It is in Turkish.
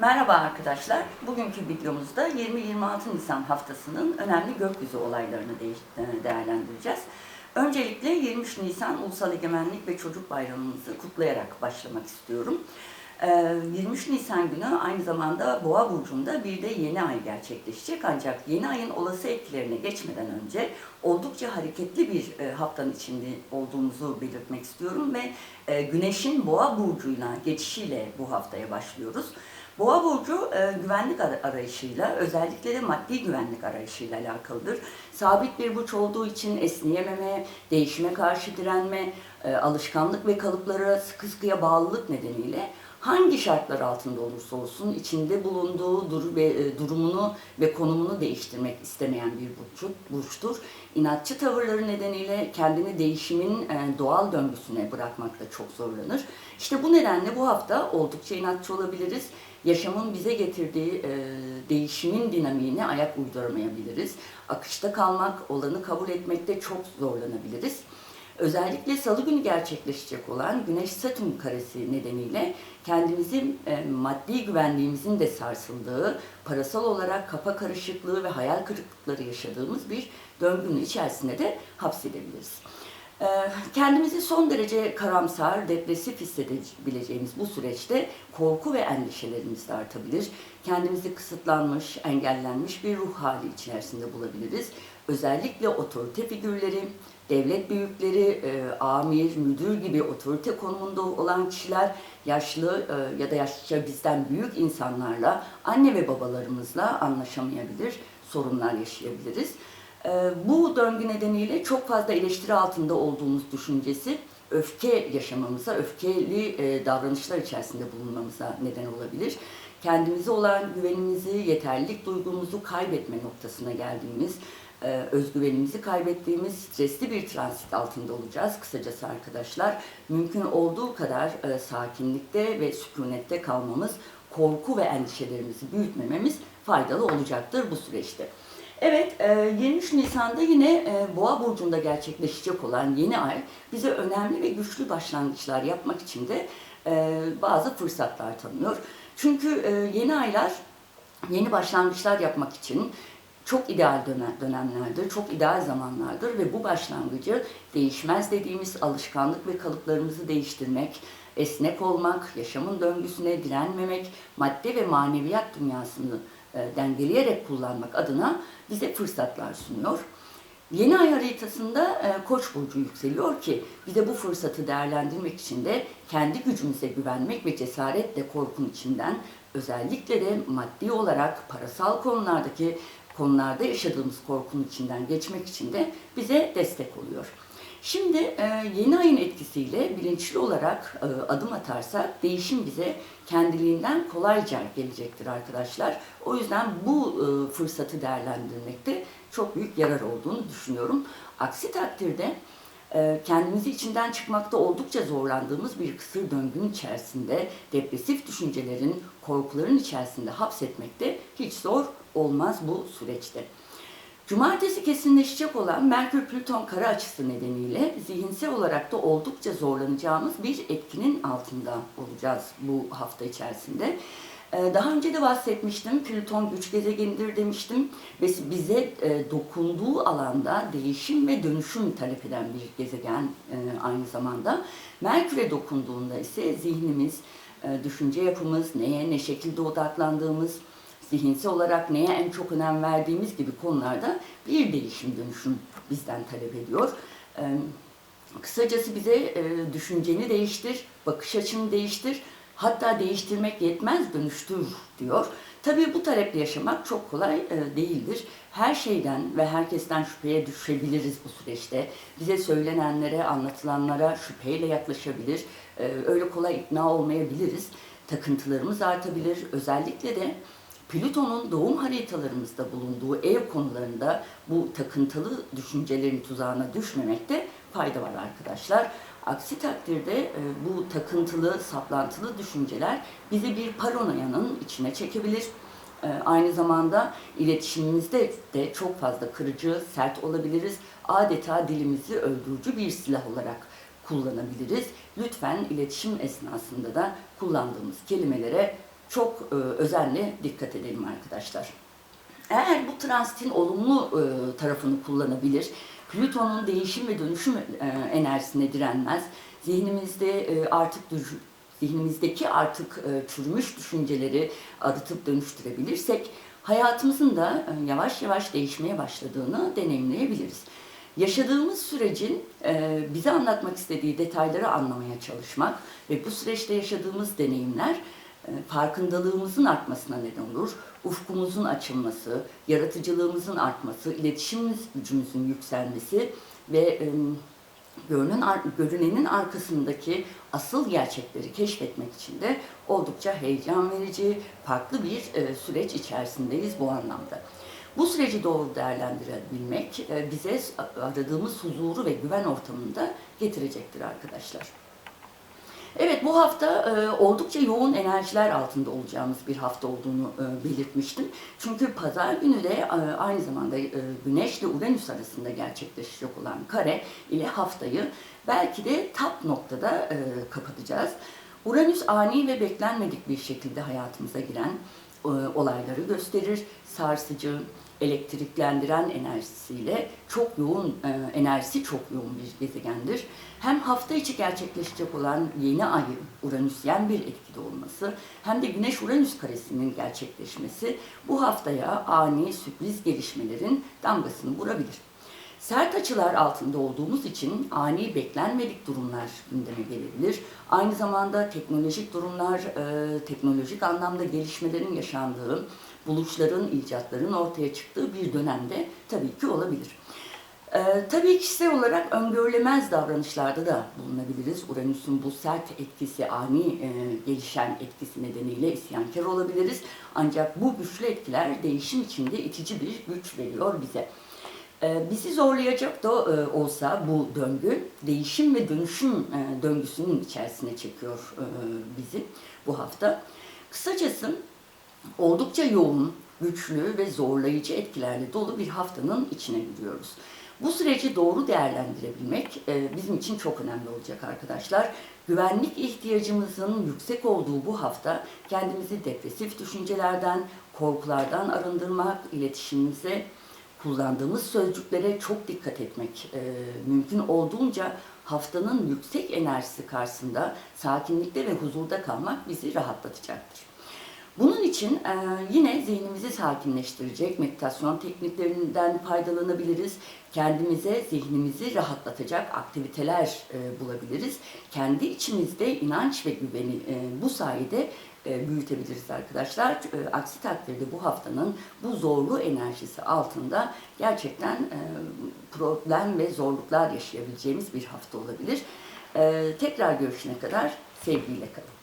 Merhaba arkadaşlar. Bugünkü videomuzda 20-26 Nisan haftasının önemli gökyüzü olaylarını e, değerlendireceğiz. Öncelikle 23 Nisan Ulusal Egemenlik ve Çocuk Bayramımızı kutlayarak başlamak istiyorum. Ee, 23 Nisan günü aynı zamanda Boğa burcunda bir de yeni ay gerçekleşecek ancak yeni ayın olası etkilerine geçmeden önce oldukça hareketli bir e, haftanın içinde olduğumuzu belirtmek istiyorum ve e, Güneş'in Boğa burcuyla geçişiyle bu haftaya başlıyoruz. Boğa burcu e, güvenlik ar- arayışıyla, özellikle de maddi güvenlik arayışıyla alakalıdır. Sabit bir burç olduğu için esneyememe, değişime karşı direnme, e, alışkanlık ve kalıplara sıkı sıkıya bağlılık nedeniyle hangi şartlar altında olursa olsun içinde bulunduğu dur ve e, durumunu ve konumunu değiştirmek istemeyen bir burçtu, burçtur. İnatçı tavırları nedeniyle kendini değişimin e, doğal döngüsüne bırakmakta çok zorlanır. İşte bu nedenle bu hafta oldukça inatçı olabiliriz. Yaşamın bize getirdiği e, değişimin dinamiğine ayak uyduramayabiliriz. Akışta kalmak, olanı kabul etmekte çok zorlanabiliriz. Özellikle salı günü gerçekleşecek olan Güneş-Satürn karesi nedeniyle kendimizi e, maddi güvenliğimizin de sarsıldığı, parasal olarak kafa karışıklığı ve hayal kırıklıkları yaşadığımız bir döngünün içerisinde de hapsedebiliriz. E, Kendimizi son derece karamsar, depresif hissedebileceğimiz bu süreçte korku ve endişelerimiz de artabilir. Kendimizi kısıtlanmış, engellenmiş bir ruh hali içerisinde bulabiliriz. Özellikle otorite figürleri, devlet büyükleri, e, amir, müdür gibi otorite konumunda olan kişiler, yaşlı e, ya da yaşça bizden büyük insanlarla, anne ve babalarımızla anlaşamayabilir, sorunlar yaşayabiliriz. E, bu döngü nedeniyle çok fazla eleştiri altında olduğumuz düşüncesi öfke yaşamamıza, öfkeli e, davranışlar içerisinde bulunmamıza neden olabilir. Kendimize olan güvenimizi, yeterlilik duygumuzu kaybetme noktasına geldiğimiz, e, özgüvenimizi kaybettiğimiz stresli bir transit altında olacağız. Kısacası arkadaşlar mümkün olduğu kadar e, sakinlikte ve sükunette kalmamız, korku ve endişelerimizi büyütmememiz faydalı olacaktır bu süreçte. Evet, e, 23 Nisan'da yine e, Boğa burcunda gerçekleşecek olan yeni ay bize önemli ve güçlü başlangıçlar yapmak için de e, bazı fırsatlar tanıyor. Çünkü e, yeni aylar yeni başlangıçlar yapmak için çok ideal dönem, dönemlerdir, çok ideal zamanlardır ve bu başlangıcı değişmez dediğimiz alışkanlık ve kalıplarımızı değiştirmek, esnek olmak, yaşamın döngüsüne direnmemek, madde ve maneviyat dünyasını e, dengeleyerek kullanmak adına bize fırsatlar sunuyor. Yeni ay haritasında e, Koç burcu yükseliyor ki bize bu fırsatı değerlendirmek için de kendi gücümüze güvenmek ve cesaretle korkun içinden özellikle de maddi olarak parasal konulardaki konularda yaşadığımız korkunun içinden geçmek için de bize destek oluyor. Şimdi e, yeni ayın etkisiyle bilinçli olarak e, adım atarsak değişim bize kendiliğinden kolayca gelecektir arkadaşlar. O yüzden bu e, fırsatı değerlendirmekte çok büyük yarar olduğunu düşünüyorum. Aksi takdirde kendimizi içinden çıkmakta oldukça zorlandığımız bir kısır döngünün içerisinde depresif düşüncelerin, korkuların içerisinde hapsetmekte hiç zor olmaz bu süreçte. Cumartesi kesinleşecek olan Merkür-Plüton kara açısı nedeniyle zihinsel olarak da oldukça zorlanacağımız bir etkinin altında olacağız bu hafta içerisinde. Ee, Daha önce de bahsetmiştim. Plüton güç gezegenidir demiştim ve bize e, dokunduğu alanda değişim ve dönüşüm talep eden bir gezegen e, aynı zamanda. Merkür'e dokunduğunda ise zihnimiz, e, düşünce yapımız, neye ne şekilde odaklandığımız, zihinsel olarak neye en çok önem verdiğimiz gibi konularda bir değişim dönüşüm bizden talep ediyor. Kısacası bize düşünceni değiştir, bakış açını değiştir, hatta değiştirmek yetmez dönüştür diyor. Tabii bu taleple yaşamak çok kolay değildir. Her şeyden ve herkesten şüpheye düşebiliriz bu süreçte. Bize söylenenlere, anlatılanlara şüpheyle yaklaşabilir. Öyle kolay ikna olmayabiliriz. Takıntılarımız artabilir. Özellikle de Plüton'un doğum haritalarımızda bulunduğu ev konularında bu takıntılı düşüncelerin tuzağına düşmemekte fayda var arkadaşlar. Aksi takdirde e, bu takıntılı, saplantılı düşünceler bizi bir paranoyanın içine çekebilir. E, Aynı zamanda iletişimimizde de çok fazla kırıcı, sert olabiliriz. Adeta dilimizi öldürücü bir silah olarak kullanabiliriz. Lütfen iletişim esnasında da kullandığımız kelimelere çok e, özenle dikkat edelim arkadaşlar. Eğer bu transitin olumlu e, tarafını kullanabilir, Plüton'un değişim ve dönüşüm e, enerjisine direnmez, zihnimizde e, artık zihnimizdeki artık e, çürümüş düşünceleri arıtıp dönüştürebilirsek hayatımızın da e, yavaş yavaş değişmeye başladığını deneyimleyebiliriz. Yaşadığımız sürecin e, bize anlatmak istediği detayları anlamaya çalışmak ve bu süreçte yaşadığımız deneyimler farkındalığımızın artmasına neden olur. Ufkumuzun açılması, yaratıcılığımızın artması, iletişim gücümüzün yükselmesi ve görünen, görünenin arkasındaki asıl gerçekleri keşfetmek için de oldukça heyecan verici, farklı bir e, süreç içerisindeyiz bu anlamda. Bu süreci doğru değerlendirebilmek e, bize aradığımız huzuru ve güven ortamında getirecektir arkadaşlar. Evet bu hafta e, oldukça yoğun enerjiler altında olacağımız bir hafta olduğunu e, belirtmiştim. Çünkü pazar günü de e, aynı zamanda e, Güneş ile Uranüs arasında gerçekleşecek olan kare ile haftayı belki de tap noktada e, kapatacağız. Uranüs ani ve beklenmedik bir şekilde hayatımıza giren e, olayları gösterir. Sarsıcı, elektriklendiren enerjisiyle çok yoğun, e, enerjisi çok yoğun bir gezegendir. Hem hafta içi gerçekleşecek olan yeni ay Uranüsyen bir etkide olması hem de Güneş-Uranüs karesinin gerçekleşmesi bu haftaya ani sürpriz gelişmelerin damgasını vurabilir. Sert açılar altında olduğumuz için ani beklenmedik durumlar gündeme gelebilir. Aynı zamanda teknolojik durumlar, e, teknolojik anlamda gelişmelerin yaşandığı, buluşların, icatların ortaya çıktığı bir dönemde tabii ki olabilir. Ee, tabii kişisel olarak öngörülemez davranışlarda da bulunabiliriz. Uranüs'ün bu sert etkisi, ani e, gelişen etkisi nedeniyle isyankar olabiliriz. Ancak bu güçlü etkiler değişim içinde itici bir güç veriyor bize. Ee, bizi zorlayacak da e, olsa bu döngü değişim ve dönüşüm e, döngüsünün içerisine çekiyor e, bizi bu hafta. Kısacası oldukça yoğun, güçlü ve zorlayıcı etkilerle dolu bir haftanın içine giriyoruz. Bu süreci doğru değerlendirebilmek bizim için çok önemli olacak arkadaşlar. Güvenlik ihtiyacımızın yüksek olduğu bu hafta kendimizi depresif düşüncelerden, korkulardan arındırmak, iletişimimize kullandığımız sözcüklere çok dikkat etmek e, mümkün olduğunca haftanın yüksek enerjisi karşısında sakinlikte ve huzurda kalmak bizi rahatlatacaktır. Bunun için e, yine zihnimizi sakinleştirecek meditasyon tekniklerinden faydalanabiliriz. Kendimize zihnimizi rahatlatacak aktiviteler e, bulabiliriz. Kendi içimizde inanç ve güveni e, bu sayede e, büyütebiliriz arkadaşlar. E, aksi takdirde bu haftanın bu zorlu enerjisi altında gerçekten e, problem ve zorluklar yaşayabileceğimiz bir hafta olabilir. E, tekrar görüşene kadar sevgiyle kalın.